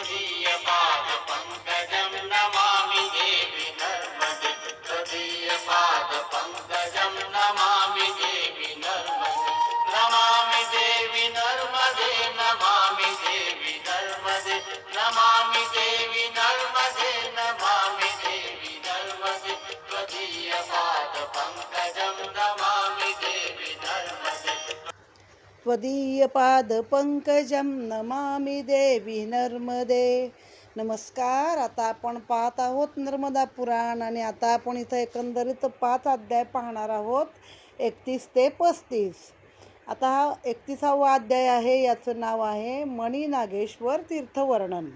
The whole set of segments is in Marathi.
त्वदीयपादपङ्कजं नमामि देवि नर्मदे त्वदीयपादपङ्कजं नमामि देवि नर्मदे नमामि देवि नर्मदे नमामि देवि नर्मदे नमामि देवि त्वदीयपादपङ्कजं नमामि देवी नर्मदे. नमस्कार आता आपण पाहत आहोत नर्मदा पुराण आणि आता आपण इथं एकंदरीत पाच अध्याय पाहणार आहोत एकतीस ते पस्तीस. आता हा एकतीसावा अध्याय आहे याचं नाव आहे मणी नागेश्वर तीर्थवर्णन.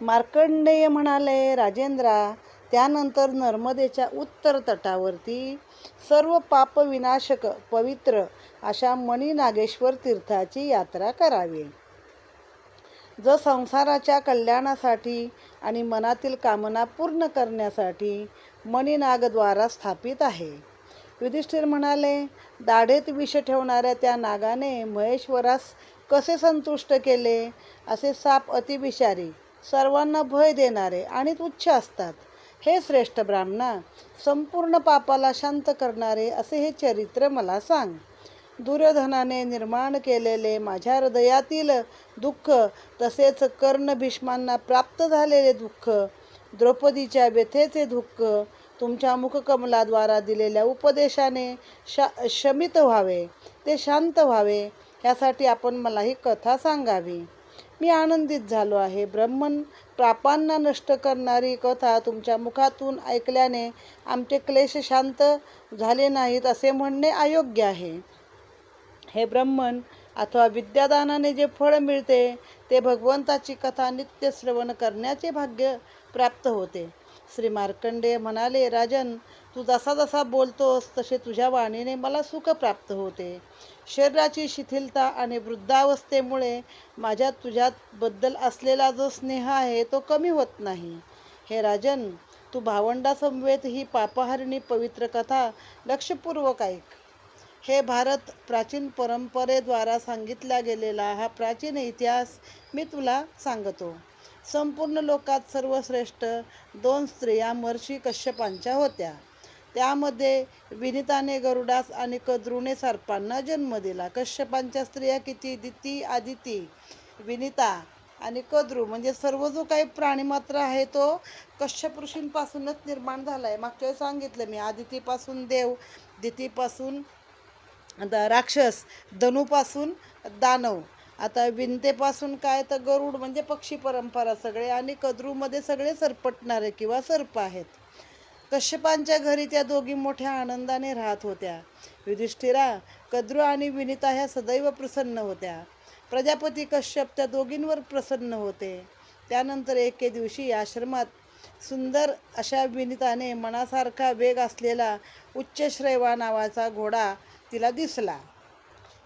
मार्कंडेय म्हणाले राजेंद्रा त्यानंतर नर्मदेच्या उत्तर तटावरती सर्व पाप विनाशक पवित्र अशा मणी नागेश्वर तीर्थाची यात्रा करावी. जो संसाराच्या कल्याणासाठी आणि मनातील कामना पूर्ण करण्यासाठी मणिनागद्वारा स्थापित आहे. युधिष्ठिर म्हणाले दाढेत विष ठेवणाऱ्या त्या नागाने महेश्वरास कसे संतुष्ट केले? असे साप अतिविषारी सर्वांना भय देणारे आणि तुच्छ असतात. हे श्रेष्ठ ब्राह्मणा संपूर्ण पापाला शांत करणारे असे हे चरित्र मला सांग. दुर्योधनाने निर्माण केलेले माझ्या हृदयातील दुःख तसेच कर्ण भीष्मांना प्राप्त झालेले दुःख द्रौपदीच्या व्यथेचे दुःख तुमच्या मुखकमलाद्वारा दिलेल्या उपदेशाने शा शमित व्हावे ते शांत व्हावे यासाठी आपण मला ही कथा सांगावी. मी आनंदित झालो आहे ब्रह्मन पापांना नष्ट करणारी कथा तुमच्या मुखातून ऐकल्याने आमचे क्लेश शांत झाले नाहीत असे म्हणणे अयोग्य आहे. हे ब्रह्मन अथवा विद्यादानाने जे फळ मिळते ते भगवंताची कथा नित्य श्रवण करण्याचे भाग्य प्राप्त होते. श्री मार्कंडे म्हणाले राजन तू जसा जसा बोलतोस तसे तुझ्या वाणीने मला सुख प्राप्त होते. शरीराची शिथिलता आणि वृद्धावस्थेमुळे माझ्या तुझ्याबद्दल असलेला जो स्नेह आहे तो कमी होत नाही. हे राजन तू भावंडासमवेत ही पापहारिणी पवित्र कथा लक्षपूर्वक ऐक. हे भारत प्राचीन परंपरेद्वारा सांगितला गेलेला हा प्राचीन इतिहास मी तुला सांगतो. संपूर्ण लोकात सर्वश्रेष्ठ दोन स्त्रिया महर्षी कश्यपांच्या होत्या. त्यामध्ये विनिताने गरुडास आणि कद्रूने सर्पांना जन्म दिला. कश्यपांच्या स्त्रिया किती? दिती आदिती विनिता आणि कद्रू. म्हणजे सर्व जो काही प्राणीमात्र आहे तो कश्यप ऋषींपासूनच निर्माण झाला आहे मागच्या वेळेस सांगितलं मी आदितीपासून देव दितीपासून द- राक्षस धनुपासून दानव. आता विनतेपासून काय तर गरुड म्हणजे पक्षी परंपरा सगळे आणि कद्रूमध्ये सगळे सरपटणारे किंवा सर्प आहेत. कश्यपांच्या घरी त्या दोघी मोठ्या आनंदाने राहत होत्या. युधिष्ठिरा कद्रू आणि विनिता ह्या सदैव प्रसन्न होत्या. प्रजापती कश्यप त्या दोघींवर प्रसन्न होते. त्यानंतर एके दिवशी आश्रमात सुंदर अशा विनिताने मनासारखा वेग असलेला उच्चश्रेवा नावाचा घोडा तिला दिसला.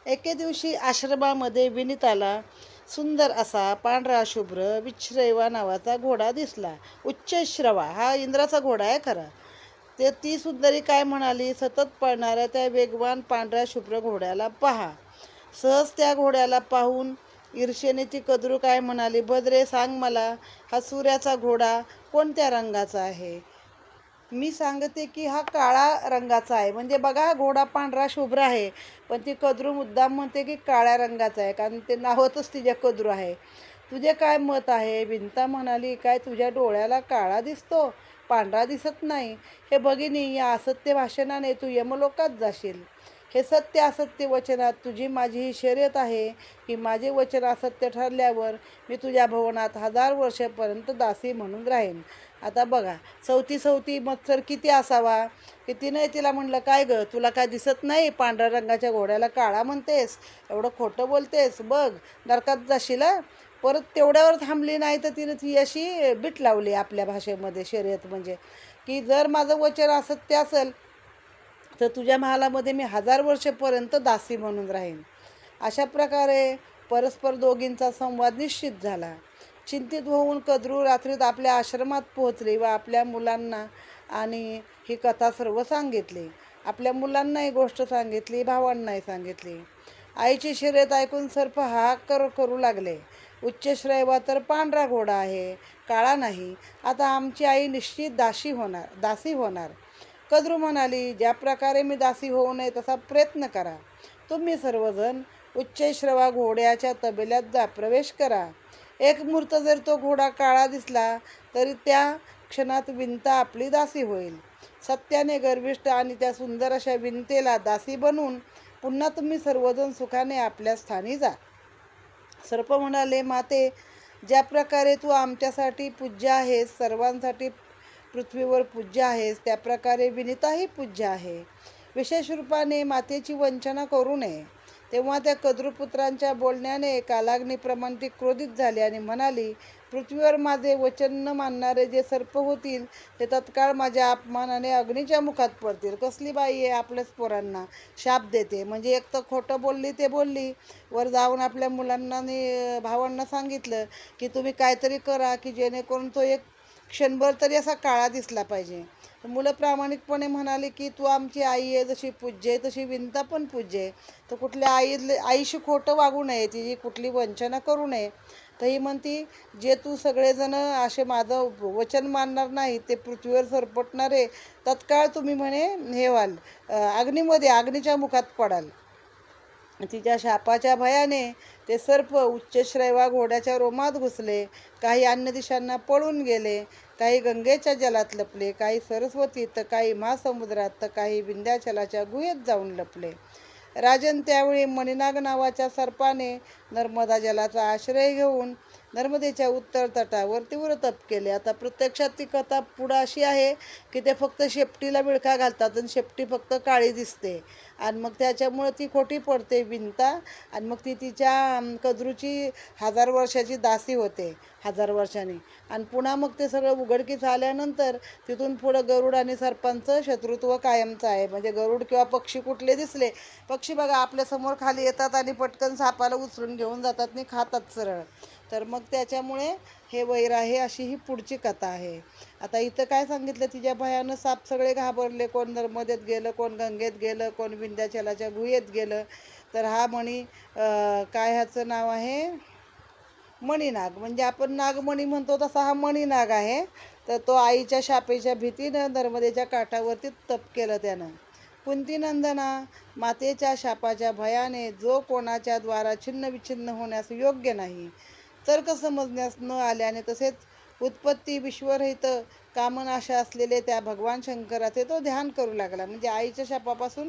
एके दिवशी आश्रमामध्ये विनिताला सुंदर असा पांढरा शुभ्र विच्छ्रैवा नावाचा घोडा दिसला. उच्चश्रवा हा इंद्राचा घोडा आहे खरा. ते ती सुंदरी काय म्हणाली? सतत पळणाऱ्या त्या वेगवान पांढऱ्या शुभ्र घोड्याला पहा. सहज त्या घोड्याला पाहून ईर्षेने ती कदरू काय म्हणाली? भद्रे सांग मला हा सूर्याचा घोडा कोणत्या रंगाचा आहे? मी सांगते की हा काळा रंगाचा आहे. म्हणजे बघा घोडा पांढरा शुभ्र आहे. पण ती कद्रू मुद्दाम म्हणते की काळ्या रंगाचा आहे कारण ते नावतच तिच्या कद्रू आहे. तुझे काय मत आहे? भिंता म्हणाली काय तुझ्या डोळ्याला काळा दिसतो? पांढरा दिसत नाही. हे भगिनी या असत्य भाषणाने तू यमलोकात जाशील. हे सत्य असत्य वचनात तुझी माझी ही शर्यत आहे की माझे वचन असत्य ठरल्यावर मी तुझ्या भवनात हजार वर्षापर्यंत दासी म्हणून राहीन. आता बघा चौथी चौथी मत्सर किती असावा की तिने तिला म्हणलं काय गं तुला काय दिसत नाही? पांढऱ्या रंगाच्या घोड्याला काळा म्हणतेस एवढं खोटं बोलतेस बघ नरकात जाशील परत तेवढ्यावर थांबली नाही तर तिने ती अशी बीट लावली आपल्या भाषेमध्ये शर्यत म्हणजे की जर माझं वचन असत्य असेल तर तुझ्या महालामध्ये मी हजार वर्षेपर्यंत दासी म्हणून राहीन. अशा प्रकारे परस्पर दोघींचा संवाद निश्चित झाला. चिंतित होऊन कद्रू रात्रीत आपल्या आश्रमात पोहोचली व आपल्या मुलांना आणि ही कथा सर्व सांगितली. आपल्या मुलांनाही गोष्ट सांगितली भावांनाही सांगितली. आईची शर्यत ऐकून सर्प हाक करू करू लागले. उच्च श्रैवा तर पांढरा घोडा आहे काळा नाही. आता आमची आई निश्चित दासी होणार दासी होणार. कद्रू म्हणाली ज्या प्रकारे मी दासी होऊ नये तसा प्रयत्न करा. तुम्ही सर्वजण उच्चश्रवा घोड्याच्या तबेल्यात जा प्रवेश करा. एक मूर्त जर तो घोडा काळा दिसला तरी त्या क्षणात विंता आपली दासी होईल. सत्याने गर्विष्ट आणि त्या सुंदर अशा विंतेला दासी बनून पुन्हा तुम्ही सर्वजण सुखाने आपल्या स्थानी जा. सर्प म्हणाले माते ज्या प्रकारे तू आमच्यासाठी पूज्य आहेस सर्वांसाठी पृथ्वीवर पूज्य आहेस त्या प्रकारे विनिताही पूज्य आहे. विशेष रूपाने मातेची वंचना करू नये. तेव्हा त्या कद्रुपुत्रांच्या बोलण्याने कालाग्नीप्रमाणे ती क्रोधित झाली आणि म्हणाली पृथ्वीवर माझे वचन न मानणारे जे सर्प होतील ते तत्काळ माझ्या अपमानाने अग्नीच्या मुखात पडतील. कसली बाई आहे आपल्याच पोरांना? शाप देते. म्हणजे एक तर खोटं बोलली ते बोलली. वर जाऊन आपल्या मुलांना भावांना सांगितलं की तुम्ही काहीतरी करा की जेणेकरून तो एक क्षणभर तरी असा काळा दिसला पाहिजे. मुलं प्रामाणिकपणे म्हणाली की तू आमची आई आहे जशी पूज्य आहे तशी विनता पण पूज्य आहे. तर कुठल्या आई आईशी खोटं वागू नये तिची कुठली वंचना करू नये. तर ही म्हणती जे तू सगळेजण असे माझं वचन मानणार नाही ते पृथ्वीवर सरपटणारे तत्काळ तुम्ही म्हणे हे व्हाल अग्नीमध्ये अग्नीच्या मुखात पडाल. तिच्या शापाच्या भयाने ते सर्प उच्चश्रैवा घोड्याच्या रोमात घुसले. काही अन्य दिशांना पळून गेले. काही गंगेच्या जलात लपले काही सरस्वतीत तर काही महासमुद्रात तर काही विंध्याचलाच्या गुहेत जाऊन लपले. राजन त्यावेळी मणिनाग नावाच्या सर्पाने नर्मदा जलाचा आश्रय घेऊन नर्मदेच्या उत्तर तटावर तीव्र तप केले. आता प्रत्यक्षात ती कथा पुढं अशी आहे की ते फक्त शेपटीला विळखा घालतात आणि शेपटी फक्त काळी दिसते. आणि मग त्याच्यामुळं ती खोटी पडते विंता आणि मग ती तिच्या कजरूची हजार वर्षाची दासी होते हजार वर्षांनी. आणि पुन्हा मग ते सगळं उघडकीस आल्यानंतर तिथून पुढं गरुड आणि सर्पांचं शत्रुत्व कायमचं आहे. म्हणजे गरुड किंवा पक्षी कुठले दिसले पक्षी बघा आपल्यासमोर खाली येतात आणि पटकन सापाला उचलून घेऊन जातात आणि खातात सरळ. तर मग त्याच्यामुळे हे वैर आहे अशी ही पुढची कथा आहे. आता इथं काय सांगितलं? तिच्या भयानं साप सगळे घाबरले. कोण नर्मदेत गेलं कोण गंगेत गेलं कोण विंध्याचलाच्या गुहेत गेलं. तर हा मणी काय ह्याचं नाव आहे? मणिनाग. म्हणजे आपण नागमणी म्हणतो तसा हा मणिनाग आहे. तर तो आईच्या शापेच्या भीतीनं नर्मदेच्या काठावरती तप केलं त्यानं. कुंतीनंदना मातेच्या शापाच्या भयाने जो कोणाच्या द्वारा छिन्न विच्छिन्न होण्यास योग्य नाही तर्क समजण्यास न आल्याने तसेच उत्पत्ती विश्वरहित कामनाशा असलेले त्या भगवान शंकराचे तो ध्यान करू लागला. म्हणजे आईच्या शापापासून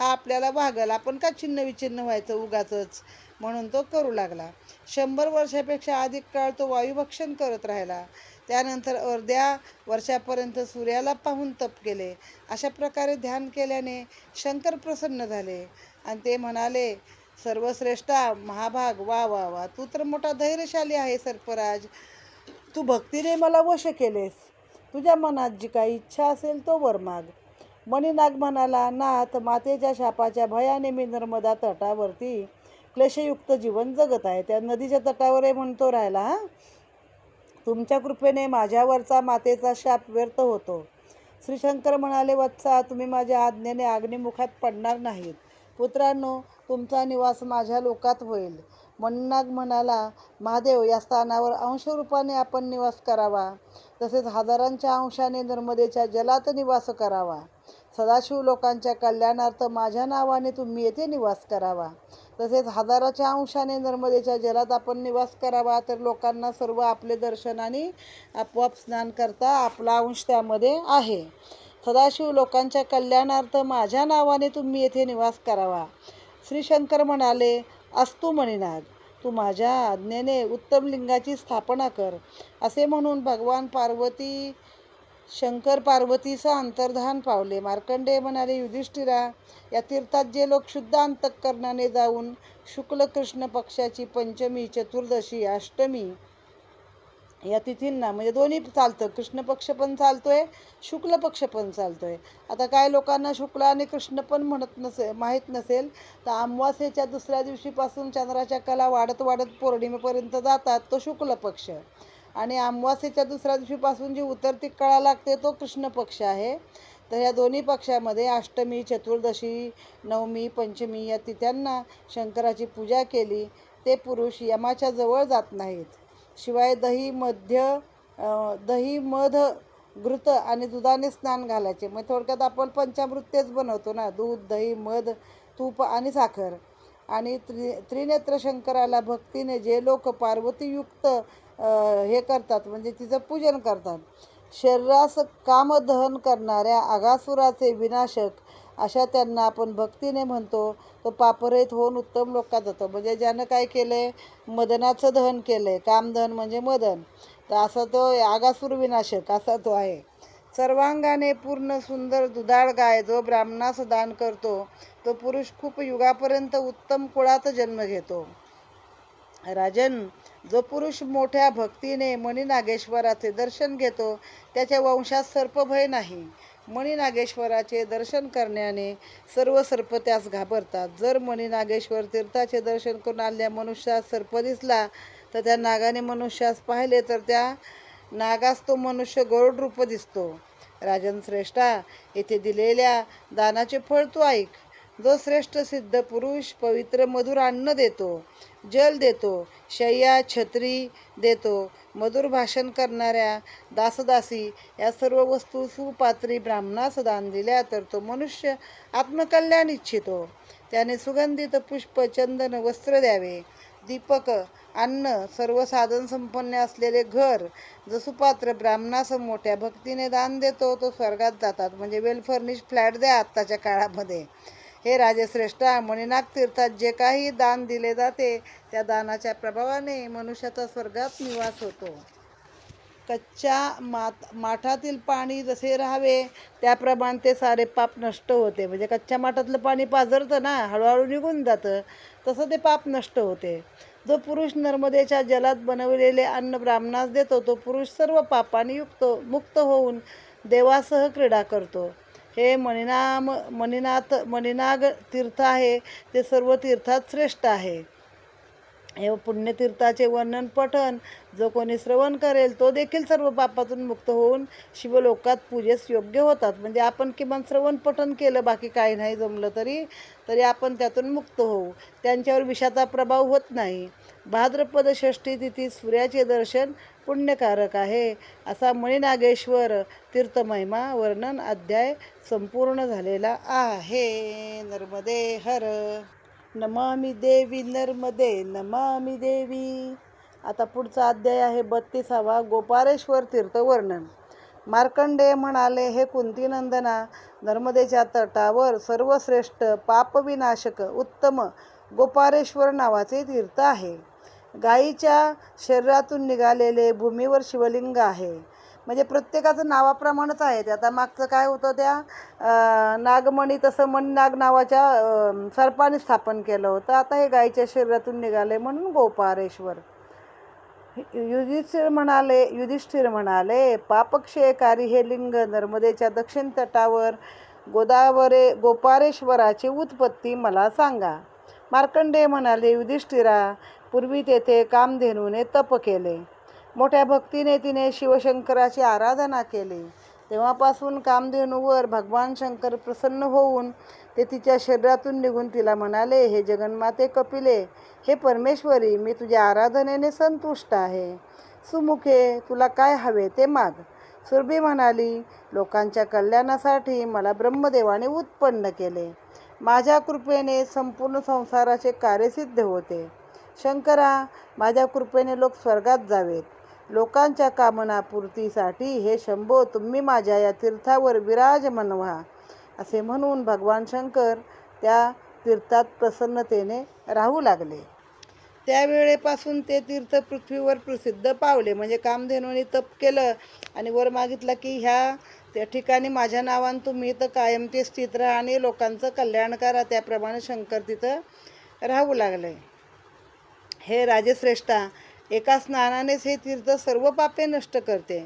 हा आपल्याला वागल. आपण का छिन्न विच्छिन्न व्हायचं उगाचच? म्हणून तो करू लागला. शंभर वर्षापेक्षा अधिक काळ तो वायुभक्षण करत राहिला. त्यानंतर अर्ध्या वर्षापर्यंत सूर्याला पाहून तप केले. अशा प्रकारे ध्यान केल्याने शंकर प्रसन्न झाले. आणि ते म्हणाले सर्वश्रेष्ठा महाभाग. वा वा वा. तू तर मोठा धैर्यशाली आहे सर्पराज तू भक्तीने मला वश केलेस. तुझ्या मनात जी काही इच्छा असेल तो वर माग. मणिनाग म्हणाला नाथ मातेच्या शापाच्या भयाने मी नर्मदा तटावरती क्लेशयुक्त जीवन जगत आहे. त्या नदीच्या तटावरही म्हणतो राहिला हा? तुमच्या कृपेने माझ्यावरचा मातेचा शाप व्यर्थ होतो. श्रीशंकर म्हणाले वत्सा तुम्ही माझ्या आज्ञेने अग्निमुखात पडणार नाहीत. पुत्रांनो तुमचा निवास माझ्या लोकात होईल. मन्नाग म्हणाला महादेव या स्थानावर अंशरूपाने आपण निवास करावा. तसेच हजारांच्या अंशाने नर्मदेच्या जलात निवास करावा. सदाशिव लोकांच्या कल्याणार्थ माझ्या नावाने तुम्ही येथे निवास करावा. तसेच हजाराच्या अंशाने नर्मदेच्या जलात आपण निवास करावा. तर लोकांना सर्व आपले दर्शन आणि आपोआप स्नान करता आपला अंश त्यामध्ये आहे. सदाशिव लोकांच्या कल्याणार्थ माझ्या नावाने तुम्ही येथे निवास करावा. श्री शंकर म्हणाले अस्तु मणिनाग तू माझ्या आज्ञेने उत्तम लिंगाची स्थापना कर. असे म्हणून भगवान पार्वती शंकर पार्वतीचं अंतर्धान पावले. मार्कंडेय म्हणाले युधिष्ठिरा या तीर्थात जे लोक शुद्ध अंतःकरणाने जाऊन शुक्ल कृष्ण पक्षाची पंचमी चतुर्दशी अष्टमी या तिथींना म्हणजे दोन्ही चालतं. कृष्ण पक्ष पण चालतोय शुक्ल पक्ष पण चालतोय. आता काय लोकांना शुक्ल आणि कृष्ण पण म्हणत नसे माहीत नसेल तर अमावास्येच्या दुसऱ्या दिवशीपासून चंद्राच्या कला वाढत वाढत पौर्णिमेपर्यंत जातात तो शुक्ल पक्ष. आणि अमावास्येच्या दुसऱ्या दिवशीपासून जी उतरती कळा लागते तो कृष्ण पक्ष आहे. तर या दोन्ही पक्षामध्ये अष्टमी चतुर्दशी नवमी पंचमी या तिथ्यांना शंकराची पूजा केली. ते पुरुष यमाच्या जवळ जात नाहीत. शिवाय दही मध्य दही मध घृत आणि दुधाने स्नान घालायचे. मग थोडक्यात आपण पंचामृत्यच बनवतो ना. दूध दही मध तूप आणि साखर. आणि त्रि त्रिनेत्र शंकराला भक्तीने जे लोक पार्वतीयुक्त हे करतात म्हणजे तिचं पूजन करतात. शरीरास कामदहन करणाऱ्या आगासुराचे विनाशक अशा त्यांना आपण भक्तीने म्हणतो तो पापरहित होऊन उत्तम लोकात जातो. म्हणजे ज्यानं काय केलं आहे मदनाचं दहन केलं आहे कामदहन म्हणजे मदन. तर असा तो आगासूर विनाशक असा तो आहे. सर्वांगाने पूर्ण सुंदर दुधाळ गाय जो ब्राह्मणास दान करतो तो पुरुष खूप युगापर्यंत उत्तम कुळात जन्म घेतो. राजन जो पुरुष मोठ्या भक्तीने मणिनागेश्वराचे दर्शन घेतो त्याच्या वंशात सर्पभय नाही. मणिनागेश्वराचे दर्शन करण्याने सर्व सर्प त्यास घाबरतात. जर मणिनागेश्वर तीर्थाचे दर्शन करून आलेल्या मनुष्यास सर्प दिसला तर त्या नागाने मनुष्यास पाहिले तर त्या नागास तो मनुष्य गरुड रूप दिसतो. राजन श्रेष्ठा येथे दिलेल्या दानाचे फळ तू ऐक. जो श्रेष्ठ सिद्ध पुरुष पवित्र मधुर अन्न देतो जल देतो शय्या छत्री देतो मधुर भाषण करणाऱ्या दासदासी या सर्व वस्तू सुपात्री ब्राह्मणास दान दिल्या तर तो मनुष्य आत्मकल्याण इच्छितो. त्याने सुगंधित पुष्प चंदन वस्त्र द्यावे. दीपक अन्न सर्व साधन संपन्न असलेले घर जो सुपात्र ब्राह्मणास मोठ्या भक्तीने दान देतो तो स्वर्गात जातात. म्हणजे वेल फर्निश फ्लॅट द्या आत्ताच्या काळामध्ये. हे राजश्रेष्ठा मणिनाग तीर्थात जे काही दान दिले जाते त्या दानाच्या प्रभावाने मनुष्याचा स्वर्गात निवास होतो. कच्च्या मात माठातील पाणी जसे राहावे त्याप्रमाणे ते सारे पाप नष्ट होते. म्हणजे कच्च्या माठातलं पाणी पाझरतं ना हळूहळू निघून जातं तसं ते पाप नष्ट होते. जो पुरुष नर्मदेच्या जलात बनवलेले अन्न ब्राह्मणास देतो तो पुरुष सर्व पापाने युक्त मुक्त होऊन देवासह क्रीडा करतो. हे मणिनाम मणिनाथ मणिनाग तीर्थ आहे. ते सर्व तीर्थात श्रेष्ठ आहे. हे पुण्यतीर्थाचे वर्णन पठन जो कोणी श्रवण करेल तो देखील सर्व पापातून मुक्त होऊन शिवलोकात पूजेस योग्य होतात. म्हणजे आपण किमान श्रवण पठन केलं बाकी काही नाही जमलं तरी तरी आपण त्यातून मुक्त होऊ. त्यांच्यावर विषाचा प्रभाव होत नाही. भाद्रपद षष्ठी तिथी सूर्याचे दर्शन पुण्यकारक आहे. असा मणिनागेश्वर तीर्थमहिमा वर्णन अध्याय संपूर्ण झालेला आहे. नर्मदे हर. नमामी देवी नर्मदे नमामि देवी. आता पुढचा अध्याय आहे बत्तीसावा गोपारेश्वर तीर्थ वर्णन. मार्कंडेय म्हणाले हे कुंतीनंदना नर्मदेच्या तटावर सर्वश्रेष्ठ पापविनाशक उत्तम गोपारेश्वर नावाचे तीर्थ आहे. गाईच्या शरीरातून निघालेले भूमीवर शिवलिंग आहे. म्हणजे प्रत्येकाचं नावाप्रमाणेच आहे ते. आता मागचं काय होतं त्या नागमणी तसं मणनाग नावाच्या सर्पाने स्थापन केलं होतं. आता हे गाईच्या शरीरातून निघाले म्हणून गोपारेश्वर. युधिष्ठिर म्हणाले युधिष्ठिर म्हणाले पापक्षयकारी हे लिंग नर्मदेच्या दक्षिण तटावर गोदावरे गोपारेश्वराची उत्पत्ती मला सांगा. मार्कंडेय म्हणाले युधिष्ठिरा पूर्वी तेथे कामधेनूने तप केले. मोठ्या भक्तीने तिने शिवशंकराची आराधना केली. तेव्हापासून कामधेनूवर भगवान शंकर प्रसन्न होऊन ते तिच्या शरीरातून निघून तिला म्हणाले हे जगन्माते कपिले हे परमेश्वरी मी तुझ्या आराधनेने संतुष्ट आहे. सुमुखे तुला काय हवे ते माग. सुरभी म्हणाली लोकांच्या कल्याणासाठी मला ब्रह्मदेवाने उत्पन्न केले. माझ्या कृपेने संपूर्ण संसाराचे कार्यसिद्ध होते. शंकरा माझ्या कृपेने लोक स्वर्गात जावेत. लोकांच्या कामनापूर्तीसाठी हे शंभो तुम्ही माझ्या या तीर्थावर विराज मनवा असे म्हणून भगवान शंकर त्या तीर्थात प्रसन्नतेने राहू लागले. त्यावेळेपासून ते तीर्थ पृथ्वीवर प्रसिद्ध पावले. म्हणजे कामधेनूने तप केलं आणि वर मागितलं की ह्या त्या ठिकाणी माझ्या नावानं तुम्ही तर कायम ते स्थित राहा आणि लोकांचं कल्याण करा. त्याप्रमाणे शंकर तिथं राहू लागले. हे राजश्रेष्ठा एका स्नानानेच हे तीर्थ सर्व पापे नष्ट करते.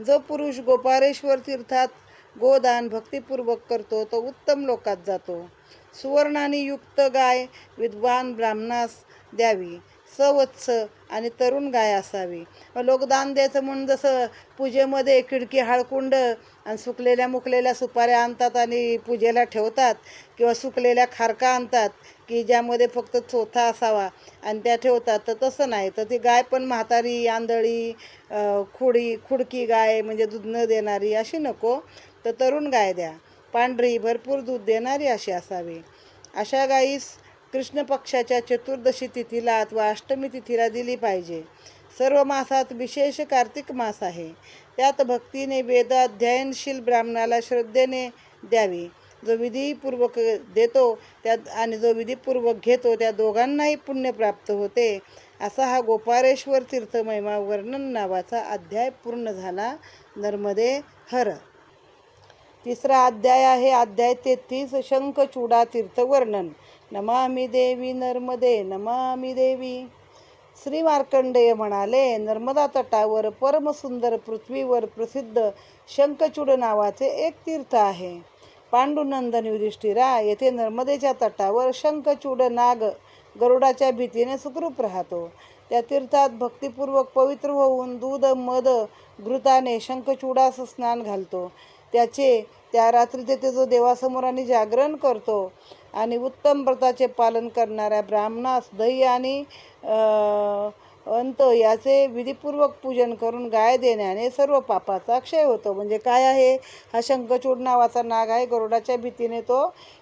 जो पुरुष गोपारेश्वर तीर्थात गोदान भक्तिपूर्वक करतो तो उत्तम लोकात जातो. सुवर्णाने युक्त गाय विद्वान ब्राह्मणास द्यावी. सवत्स आणि तरुण गाय असावी. लोकदान द्यायचं म्हणून जसं पूजेमध्ये खिडकी हाळकुंड आणि सुकलेल्या मुकलेल्या सुपाऱ्या आणतात आणि पूजेला ठेवतात किंवा सुकलेल्या खारका आणतात की ज्यामध्ये फक्त चोथा असावा आणि त्या ठेवतात तर तसं नाही. तर ती गाय पण म्हातारी आंधळी खुडी खुडकी गाय म्हणजे दूध न देणारी अशी नको. तर तरुण गाय द्या. पांढरी भरपूर दूध देणारी अशी असावी. अशा गायीस कृष्ण पक्षाच्या चतुर्दशी तिथीला अथवा अष्टमी तिथीला दिली पाहिजे. सर्व मासात विशेष कार्तिक मास आहे. त्यात भक्तीने वेद अध्ययनशील ब्राह्मणाला श्रद्धेने द्यावी. जो विधीपूर्वक देतो त्यात आणि जो विधीपूर्वक घेतो त्या दोघांनाही पुण्य प्राप्त होते. असा हा गोपारेश्वर तीर्थ महिमा वर्णन नावाचा अध्याय पूर्ण झाला. नर्मदे हर. तिसरा अध्याय आहे अध्याय तेहतीस शंखचूडा तीर्थ वर्णन नमामि देवी नर्मदे नमामि देवी. श्री मार्कंडेय म्हणाले नर्मदा तटावर परमसुंदर पृथ्वीवर प्रसिद्ध शंखचूड नावाचे एक तीर्थ आहे. पांडुनंदन युधिष्ठिरा येथे नर्मदेच्या तटावर शंखचूड नाग गरुडाच्या भीतीने सुखरूप राहतो. त्या तीर्थात भक्तिपूर्वक पवित्र होऊन दूध मध घृताने शंखचूडास स्नान घालतो. त्याचे त्या रात्री तेथे जो देवासमोर आणि जागरण करतो आणि उत्तम व्रताचे पालन करणाऱ्या ब्राह्मणास दही आणि अंत याचे विधीपूर्वक पूजन करून गाय देण्याने सर्व पापाचा क्षय होतो. म्हणजे काय आहे? हा शंखचूड नावाचा नाग आहे. गरुडाच्या भीतीने तो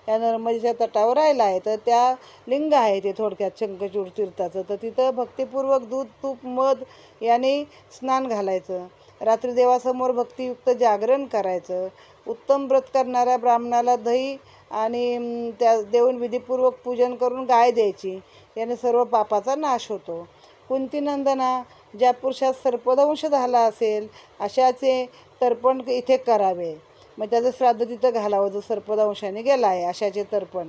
या नर्मदेच्या तटावर राहिला आहे. तर त्या लिंग आहे ते थोडक्यात शंखचूड तीर्थाचं. तर तिथं भक्तिपूर्वक दूध तूप मध याने स्नान घालायचं. रात्री देवासमोर भक्तियुक्त जागरण करायचं. उत्तम व्रत करणाऱ्या ब्राह्मणाला दही आणि त्या देऊन विधीपूर्वक पूजन करून गाय द्यायची. याने सर्व पापाचा नाश होतो. कुंतीनंदना ज्या पुरुषात सर्पदंश झाला असेल अशाचे तर्पण इथे करावे. मग त्याचं श्राद्ध तिथं घालावं जो सर्पदंशाने गेला आहे अशाचे तर्पण.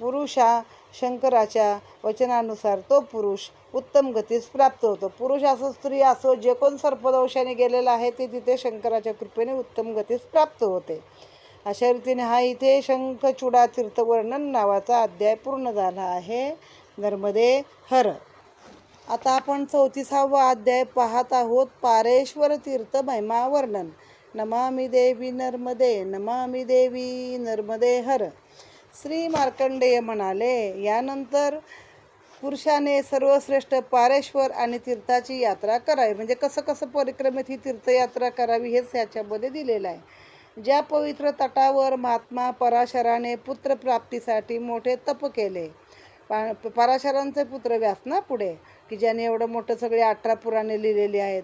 पुरुष हा शंकराच्या वचनानुसार तो पुरुष उत्तम गतीस प्राप्त होतो. पुरुष असो स्त्री असो जे कोण सर्पदंशाने गेलेला आहे ते तिथे शंकराच्या कृपेने उत्तम गतीस प्राप्त होते. अशा रीतीने हा इथे शंखचूडा तीर्थवर्णन नावाचा अध्याय पूर्ण झाला आहे. नर्मदे हर. आता आपण चौतीसावा अध्याय पाहत आहोत पारेश्वर तीर्थ महिमा वर्णन नमामि देवी नर्मदे नमामि देवी नर्मदे हर. श्री मार्कंडेय म्हणाले यानंतर पुरुषाने सर्वश्रेष्ठ पारेश्वर आणि तीर्थाची यात्रा करावी. म्हणजे कसं कसं परिक्रमेत ही तीर्थयात्रा करावी हेच ह्याच्यामध्ये दिलेलं आहे. ज्या पवित्र तटावर महात्मा पराशराने पुत्रप्राप्तीसाठी मोठे तप केले पा पराशरांचे पुत्र व्यास ना पुढे की ज्याने एवढं मोठं सगळे अठरा पुराणे लिहिलेली आहेत.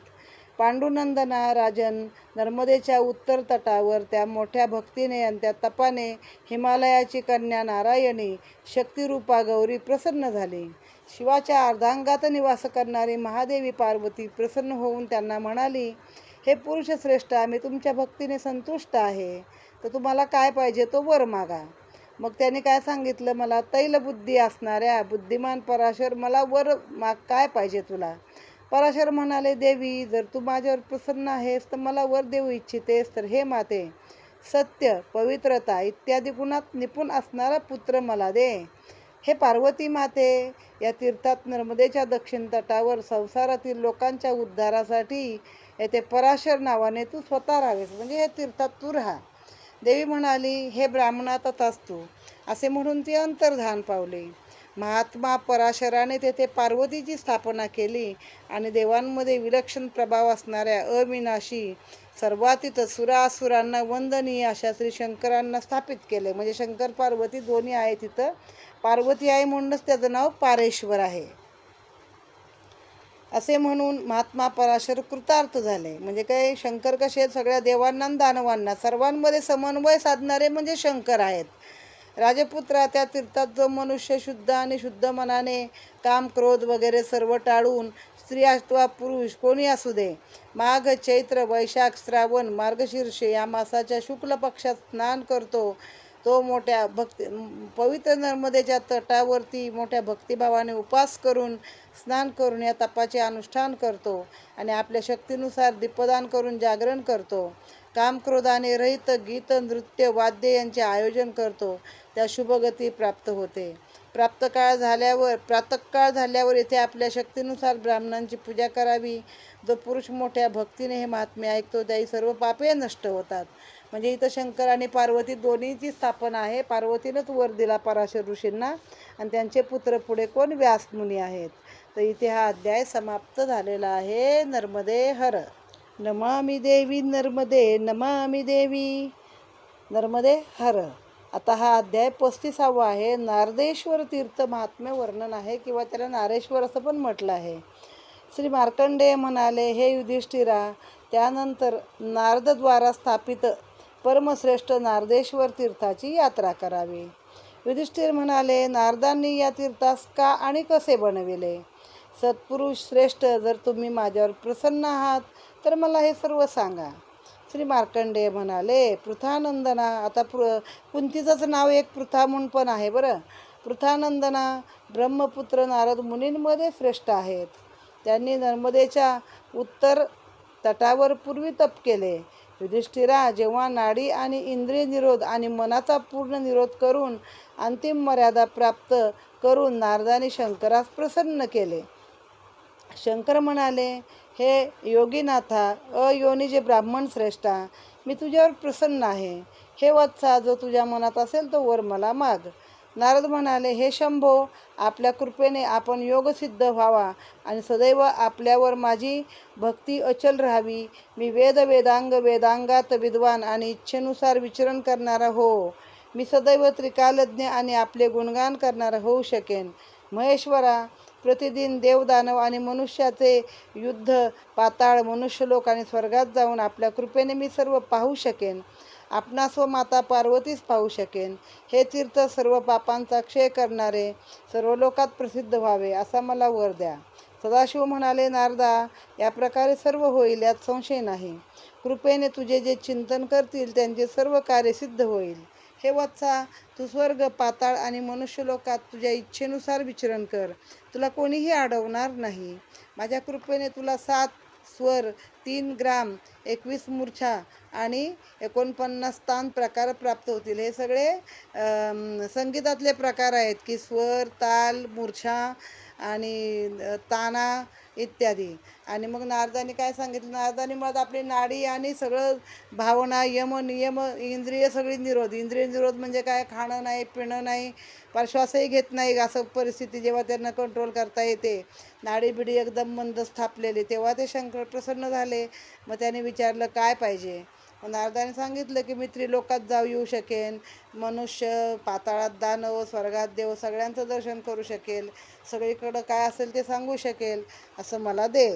पांडुनंदना राजन नर्मदेच्या उत्तर तटावर त्या मोठ्या भक्तीने आणि त्या तपाने हिमालयाची कन्या नारायणी शक्तिरूपा गौरी प्रसन्न झाली. शिवाच्या अर्धांगात निवास करणारी महादेवी पार्वती प्रसन्न होऊन त्यांना म्हणाली हे पुरुष श्रेष्ठ आम्ही तुमच्या भक्तीने संतुष्ट आहे. तर तुम्हाला काय पाहिजे तो वर मागा. मग त्याने काय सांगितलं? मला तैलबुद्धी असणाऱ्या बुद्धिमान पराशर मला वर माग काय पाहिजे तुला? पराशर म्हणाले देवी जर तू माझ्यावर प्रसन्न आहेस तर मला वर देऊ इच्छितेस तर हे माते सत्य पवित्रता इत्यादी गुणात निपुण असणारा पुत्र मला दे. हे पार्वती माते या तीर्थात नर्मदेच्या दक्षिण तटावर संसारातील लोकांच्या उद्धारासाठी येथे पराशर नावाने तू स्वतः राहावेस. म्हणजे हे तीर्थात तू राहा. देवी म्हणाली हे ब्राह्मणातच असतो असे म्हणून ती अंतर्धान पावली. महात्मा पराशराने तेथे पार्वतीची स्थापना केली आणि देवांमध्ये विलक्षण प्रभाव असणाऱ्या अविनाशी सर्वातीत सुरासुरांना वंदनीय अशा श्री शंकरांना स्थापित केले. म्हणजे शंकर पार्वती दोन्ही आहे तिथं पार्वती आहे म्हणूनच त्याचं नाव पारेश्वर आहे. असे म्हणून महात्मा पराशर कृतार्थ झाले. म्हणजे काय शंकर कसे आहेत? सगळ्या देवांना दानवांना. सर्वांमध्ये समन्वय साधणारे म्हणजे शंकर आहेत. राजपुत्रा त्या तीर्थात जो मनुष्य शुद्ध आणि शुद्ध मनाने काम क्रोध वगैरे सर्व टाळून स्त्री अथवा पुरुष कोणी असू दे. माघ चैत्र वैशाख श्रावण मार्गशीर्ष या मासाच्या शुक्ल पक्षात स्नान करतो. तो मोठ्या भक्ती पवित्र नर्मदेच्या तटावरती मोठ्या भक्तिभावाने उपास करून स्नान करून या तपाचे अनुष्ठान करतो आणि आपल्या शक्तीनुसार दीपदान करून जागरण करतो. कामक्रोधाने रहित गीत नृत्य वाद्य यांचे आयोजन करतो. त्या शुभगती प्राप्त होते. प्राप्तकाळ झाल्यावर प्रातकाळ झाल्यावर येथे आपल्या शक्तीनुसार ब्राह्मणांची पूजा करावी. जो पुरुष मोठ्या भक्तीने हे महात्म्य ऐकतो त्याही सर्व पापे नष्ट होतात. म्हणजे इथं शंकर आणि पार्वती दोन्हीची स्थापना आहे. पार्वतीनंच वर दिला पराशर ऋषींना आणि त्यांचे पुत्र पुढे कोण? व्यासमुनी आहेत. तर इथे हा अध्याय समाप्त झालेला आहे. नर्मदे हर. नमामि देवी नर्मदे नमामि देवी. नर्मदे हर. आता हा अध्याय पस्तीसावा आहे. नारदेश्वर तीर्थ महात्म्य वर्णन आहे किंवा त्याला नारेश्वर असं पण म्हटलं आहे. श्री मार्कंडेय म्हणाले हे युधिष्ठिरा त्यानंतर नारदद्वारा स्थापित परमश्रेष्ठ नारदेश्वर तीर्थाची यात्रा करावी. युधिष्ठिर म्हणाले नारदांनी या तीर्थास का आणि कसे बनविले? सत्पुरुष श्रेष्ठ जर तुम्ही माझ्यावर प्रसन्न आहात तर मला हे सर्व सांगा. श्री मार्कंडेय म्हणाले पृथानंदना आता पृ कुंतीचंच नाव एक पृथा म्हणून पण आहे बरं. पृथानंदना ब्रह्मपुत्र नारद मुनींमध्ये श्रेष्ठ आहेत. त्यांनी नर्मदेच्या उत्तर तटावर पूर्वी तप केले. युधिष्ठिरा जेव्हा नाडी आणि इंद्रिय निरोध आणि मनाचा पूर्ण निरोध करून अंतिम मर्यादा प्राप्त करून नारदाने शंकरास प्रसन्न केले. शंकर म्हणाले हे योगीनाथा अयोनिजे ब्राह्मण श्रेष्ठा मी तुझ्यावर प्रसन्न आहे. हे वत्सा जो तुझ्या मनात असेल तो वर मला माग. नारद म्हणाले हे शंभो आपल्या कृपेने आपण योगसिद्ध व्हावा आणि सदैव आपल्यावर माझी भक्ती अचल राहावी. मी वेद वेदांग वेदांगात विद्वान आणि इच्छेनुसार विचरण करणारा हो. मी सदैव त्रिकालज्ञ आणि आपले गुणगान करणारा होऊ शकेन. महेश्वरा प्रतिदिन देवदानव आणि मनुष्याचे युद्ध पाताळ मनुष्यलोक आणि स्वर्गात जाऊन आपल्या कृपेने मी सर्व पाहू शकेन. आपणास व माता पार्वतीस पाहू शकेन. हे तीर्थ सर्व पापांचा क्षय करणारे सर्व लोकात प्रसिद्ध व्हावे असा मला वर द्या. सदाशिव म्हणाले नारदा या प्रकारे सर्व होईल यात संशय नाही. कृपेने तुझे जे चिंतन करतील त्यांचे सर्व कार्य सिद्ध होईल. हे वत्सा तू स्वर्ग पाताळ आणि मनुष्यलोकात तुझ्या इच्छेनुसार विचरण कर. तुला कोणीही अडवणार नाही. माझ्या कृपेने तुला सात स्वर तीन ग्राम एकवीस मूर्छा आणि एकोणपन्नास तान प्रकार प्राप्त होतील. हे सगळे संगीतातले प्रकार आहेत की स्वर ताल मूर्छा आणि ताना इत्यादी. आणि मग नारदाने काय सांगितलं? नारदाने मुळात आपली नाडी आणि सगळं भावना यम नियम इंद्रिय सगळी निरोध. इंद्रिय निरोध म्हणजे काय? खाणं नाही पिणं नाही फार श्वासही घेत नाही असं परिस्थिती जेव्हा त्यांना कंट्रोल करता येते. नाडी बिडी एकदम मंद स्थापलेली. तेव्हा ते शंकर प्रसन्न झाले. मग त्याने विचारलं काय पाहिजे? नारदाने सांगितलं की मी त्रिलोकात जाऊ येऊ शकेन. मनुष्य पाताळात दानव स्वर्गात देव सगळ्यांचं दर्शन करू शकेल. सगळीकडं काय असेल ते सांगू शकेल. असं मला दे.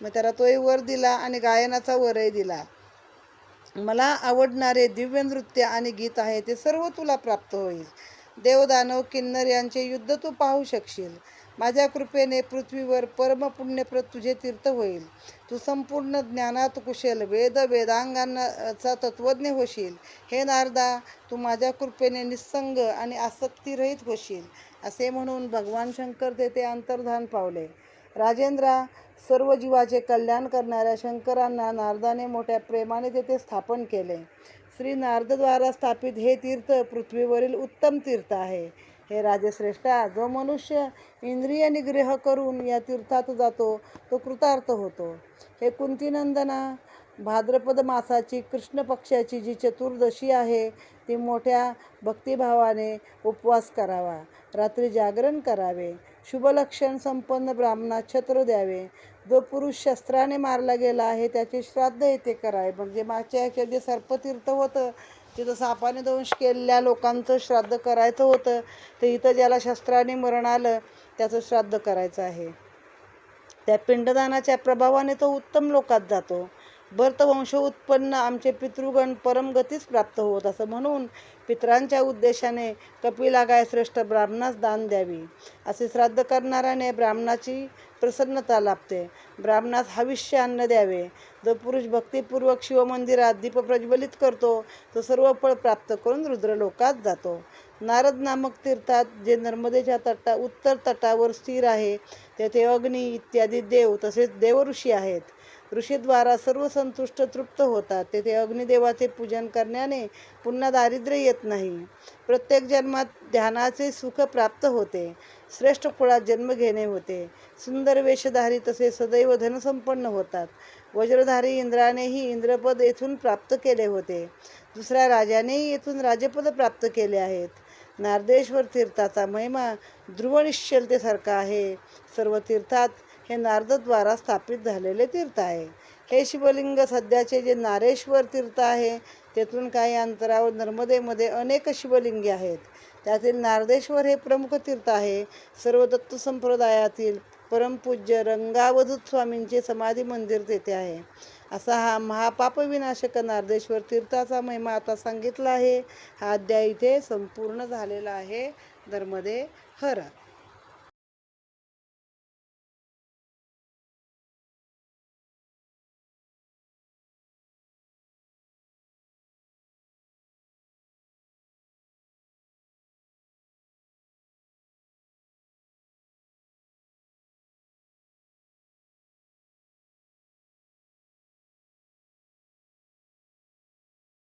मग त्याला तोही वर दिला आणि गायनाचा वरही दिला. मला आवडणारे दिव्य नृत्य आणि गीत आहे ते सर्व तुला प्राप्त होईल. देवदानव किन्नर यांचे युद्ध तू पाहू शकशील. माझ्या कृपेने पृथ्वीवर परमपुण्यप्रत तुझे तीर्थ होईल. तू संपूर्ण ज्ञानात कुशल वेद वेदांगांचा तत्वज्ञ होशील. हे नारदा तू माझ्या कृपेने निस्संग आणि आसक्तीरहित होशील असे म्हणून भगवान शंकर तेथे अंतर्धान पावले. राजेंद्रा सर्व जीवाचे कल्याण करणाऱ्या शंकरांना नारदाने मोठ्या प्रेमाने तेथे स्थापन केले. श्री नारदद्वारा स्थापित हे तीर्थ पृथ्वीवरील उत्तम तीर्थ आहे. हे राजश्रेष्ठा जो मनुष्य इंद्रिय निग्रह करून या तीर्थात जातो तो कृतार्थ होतो. हे कुंतीनंदना भाद्रपद मासाची कृष्ण पक्षाची जी चतुर्दशी आहे ती मोठ्या भक्तिभावाने उपवास करावा रात्री जागरण करावे शुभलक्षण संपन्न ब्राह्मणा छत्र द्यावे. जो पुरुष शस्त्राने मारला गेला आहे त्याचे श्राद्ध येथे करावे. म्हणजे मागच्या ह्याच्यात जे सर्पतीर्थ होतं तिथं सापाने दंश केलेल्या लोकांचं श्राद्ध करायचं होतं तर इथं ज्याला शस्त्राने मरण आलं त्याचं श्राद्ध करायचं आहे. त्या पिंडदानाच्या प्रभावाने तो उत्तम लोकात जातो. भरतवंश उत्पन्न आमचे पितृगण परमगतीच प्राप्त होत असं म्हणून पितरांच्या उद्देशाने कपिला गाय श्रेष्ठ ब्राह्मणास दान द्यावी. असे श्राद्ध करणाऱ्याने ब्राह्मणाची प्रसन्नता लाभते. ब्राह्मणास हविष्य अन्न द्यावे. जो पुरुष भक्तिपूर्वक शिवमंदिरात दीप प्रज्वलित करतो तो सर्व फळ प्राप्त करून रुद्रलोकात जातो. नारद नामक तीर्थात जे नर्मदेच्या तटा उत्तर तटावर स्थिर आहे तेथे अग्नी इत्यादी देव तसेच देवऋषी आहेत. ऋषीद्वारा सर्व संतुष्ट तृप्त होतात. तेथे अग्निदेवाचे पूजन करण्याने पुन्हा दारिद्र्य येत नाही. प्रत्येक जन्मात ध्यानाचे सुख प्राप्त होते. श्रेष्ठ कुळात जन्म घेणे होते. सुंदर वेशधारी तसे सदैव धनसंपन्न होतात. वज्रधारी इंद्रानेही इंद्रपद येथून प्राप्त केले होते. दुसऱ्या राजानेही येथून राजपद प्राप्त केले आहेत. नारदेश्वर तीर्थाचा महिमा ध्रुवनिश्चलतेसारखा आहे. सर्व तीर्थात हे नारदद्वारा स्थापित झालेले तीर्थ आहे. हे शिवलिंग सध्याचे जे नारेश्वर तीर्थ आहे तेथून काही अंतरावर नर्मदेमध्ये अनेक शिवलिंगे आहेत. त्यातील नारदेश्वर हे प्रमुख तीर्थ आहे. सर्व दत्त संप्रदायातील परमपूज्य रंगावधूत स्वामींचे समाधी मंदिर तेथे आहे. असा हा महापापविनाशक नारदेश्वर तीर्थाचा महिमा आता सांगितला आहे. हा अध्याय इथे संपूर्ण झालेला आहे. नर्मदे हर.